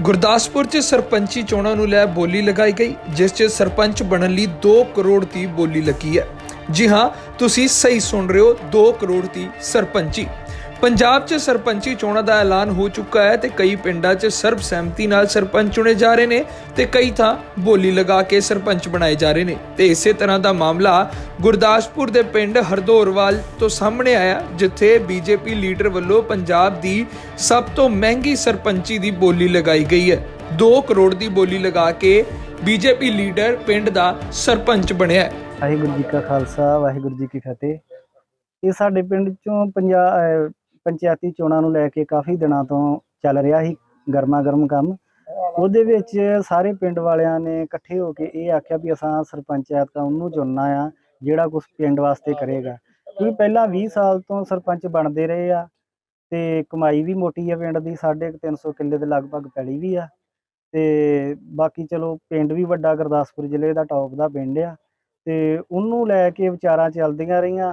ਗੁਰਦਾਸਪੁਰ 'ਚ ਸਰਪੰਚੀ ਚੋਣਾਂ ਨੂੰ ਲੈ ਬੋਲੀ ਲਗਾਈ ਗਈ, ਜਿਸ 'ਚ ਸਰਪੰਚ ਬਣਨ ਲਈ 2 ਕਰੋੜ ਦੀ ਬੋਲੀ ਲੱਗੀ ਹੈ। ਜੀ ਹਾਂ, ਤੁਸੀਂ ਸਹੀ ਸੁਣ ਰਹੇ ਹੋ 2 ਕਰੋੜ ਦੀ ਸਰਪੰਚੀ। ਪੰਜਾਬ 'ਚ ਸਰਪੰਚੀ ਚੋਣਾਂ ਦਾ ਐਲਾਨ ਹੋ ਚੁੱਕਾ ਹੈ ਤੇ ਕਈ ਪਿੰਡਾਂ 'ਚ ਸਰਬ ਸਹਿਮਤੀ ਨਾਲ ਸਰਪੰਚ ਚੁਣੇ ਜਾ ਰਹੇ ਨੇ ਤੇ ਕਈ ਥਾਂ ਬੋਲੀ ਲਗਾ ਕੇ ਸਰਪੰਚ ਬਣਾਏ ਜਾ ਰਹੇ ਨੇ। ਤੇ ਇਸੇ ਤਰ੍ਹਾਂ ਦਾ ਮਾਮਲਾ ਗੁਰਦਾਸਪੁਰ ਦੇ ਪਿੰਡ ਹਰਦੋਰਵਾਲ ਤੋਂ ਸਾਹਮਣੇ ਆਇਆ, ਜਿੱਥੇ ਬੀਜੇਪੀ ਲੀਡਰ ਵੱਲੋਂ ਪੰਜਾਬ ਦੀ ਸਭ ਤੋਂ ਮਹਿੰਗੀ ਸਰਪੰਚੀ ਦੀ ਬੋਲੀ ਲਗਾਈ ਗਈ ਹੈ। 2 ਕਰੋੜ ਦੀ ਬੋਲੀ ਲਗਾ ਕੇ ਬੀਜੇਪੀ ਲੀਡਰ ਪਿੰਡ ਦਾ ਸਰਪੰਚ ਬਣਿਆ ਹੈ। ਵਾਹਿਗੁਰੂ ਜੀ ਕਾ ਖਾਲਸਾ, ਵਾਹਿਗੁਰੂ ਜੀ ਕੀ ਫਤਿਹ। ਇਹ ਸਾਡੇ ਪਿੰਡ ਚੋਂ ਪੰਜਾਬ ਪੰਚਾਇਤੀ ਚੋਣਾਂ ਨੂੰ ਲੈ ਕੇ ਕਾਫੀ ਦਿਨਾਂ ਤੋਂ ਚੱਲ ਰਿਹਾ ਸੀ ਗਰਮਾ ਗਰਮ ਕੰਮ। ਉਹਦੇ ਵਿੱਚ ਸਾਰੇ ਪਿੰਡ ਵਾਲਿਆਂ ਨੇ ਇਕੱਠੇ ਹੋ ਕੇ ਇਹ ਆਖਿਆ ਵੀ ਅਸਾਂ ਸਰਪੰਚ ਦਾ ਉਹਨੂੰ ਚੁਣਨਾ ਆ, ਜਿਹੜਾ ਕੁਝ ਪਿੰਡ ਵਾਸਤੇ ਕਰੇਗਾ। ਕਿਉਂਕਿ ਪਹਿਲਾਂ 20 ਸਾਲ ਤੋਂ ਸਰਪੰਚ ਬਣਦੇ ਰਹੇ ਆ ਤੇ ਕਮਾਈ ਵੀ ਮੋਟੀ ਆ ਪਿੰਡ ਦੀ, ਸਾਢੇ ਕੁ ਤਿੰਨ ਸੌ ਕਿੱਲੇ ਦੇ ਲਗਭਗ ਪੈਲੀ ਵੀ ਆ। ਤੇ ਬਾਕੀ ਚਲੋ ਪਿੰਡ ਵੀ ਵੱਡਾ ਗੁਰਦਾਸਪੁਰ ਜ਼ਿਲ੍ਹੇ ਦਾ ਟੌਪ ਦਾ ਪਿੰਡ ਆ। ਤੇ ਉਹਨੂੰ ਲੈ ਕੇ ਵਿਚਾਰਾਂ ਚੱਲਦੀਆਂ ਰਹੀਆਂ।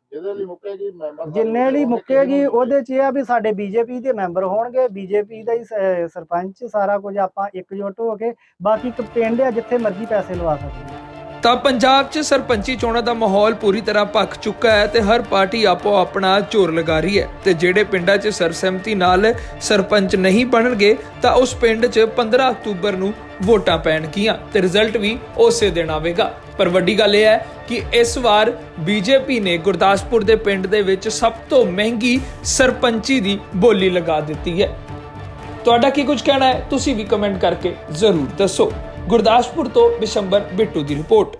ਜਿਹਦੇ ਲਈ ਮੁੱਕੇਗੀ ਮੈਂਬਰ ਜਿੰਨੇ ਲਈ ਮੁੱਕੇਗੀ ਉਹਦੇ 'ਚ ਇਹ ਆ ਵੀ ਸਾਡੇ ਬੀਜੇਪੀ ਦੇ ਮੈਂਬਰ ਹੋਣਗੇ ਬੀਜੇਪੀ ਦਾ ਹੀ ਸ- ਸਰਪੰਚ ਸਾਰਾ ਕੁਝ ਆਪਾਂ ਇਕਜੁੱਟ ਹੋ ਕੇ ਬਾਕੀ ਇੱਕ ਪਿੰਡ ਆ ਜਿੱਥੇ ਮਰਜ਼ੀ ਪੈਸੇ ਲਵਾ ਸਕਦੇ ਹਾਂ ਤਾਂ ਪੰਜਾਬ 'ਚ ਸਰਪੰਚੀ ਚੋਣਾਂ ਦਾ ਮਾਹੌਲ ਪੂਰੀ ਤਰ੍ਹਾਂ ਪੱਕ ਚੁੱਕਾ ਹੈ ਤੇ ਹਰ ਪਾਰਟੀ ਆਪੋ ਆਪਣਾ ਜ਼ੋਰ ਲਗਾ ਰਹੀ ਹੈ ਤੇ ਜਿਹੜੇ ਪਿੰਡਾਂ 'ਚ ਸਰਸਹਿਮਤੀ ਨਾਲ ਸਰਪੰਚ ਨਹੀਂ ਬਣਨਗੇ ਤਾਂ ਉਸ ਪਿੰਡ 'ਚ 15 ਅਕਤੂਬਰ ਨੂੰ ਵੋਟਾਂ ਪੈਣਗੀਆਂ ਤੇ ਰਿਜ਼ਲਟ ਵੀ ਉਸੇ ਦਿਨ ਆਵੇਗਾ। ਪਰ ਵੱਡੀ ਗੱਲ ਇਹ ਹੈ ਕਿ ਇਸ ਵਾਰ ਬੀਜੇਪੀ ਨੇ ਗੁਰਦਾਸਪੁਰ ਦੇ ਪਿੰਡ ਦੇ ਵਿੱਚ ਸਭ ਤੋਂ ਮਹਿੰਗੀ ਸਰਪੰਚੀ ਦੀ ਬੋਲੀ ਲਗਾ ਦਿੱਤੀ ਹੈ। ਤੁਹਾਡਾ ਕੀ ਕੁਝ ਕਹਿਣਾ ਹੈ? ਤੁਸੀਂ ਵੀ ਕਮੈਂਟ ਕਰਕੇ ਜ਼ਰੂਰ ਦੱਸੋ। ਗੁਰਦਾਸਪੁਰ ਤੋਂ ਬਿਸ਼ੰਬਰ ਬਿੱਟੂ ਦੀ ਰਿਪੋਰਟ।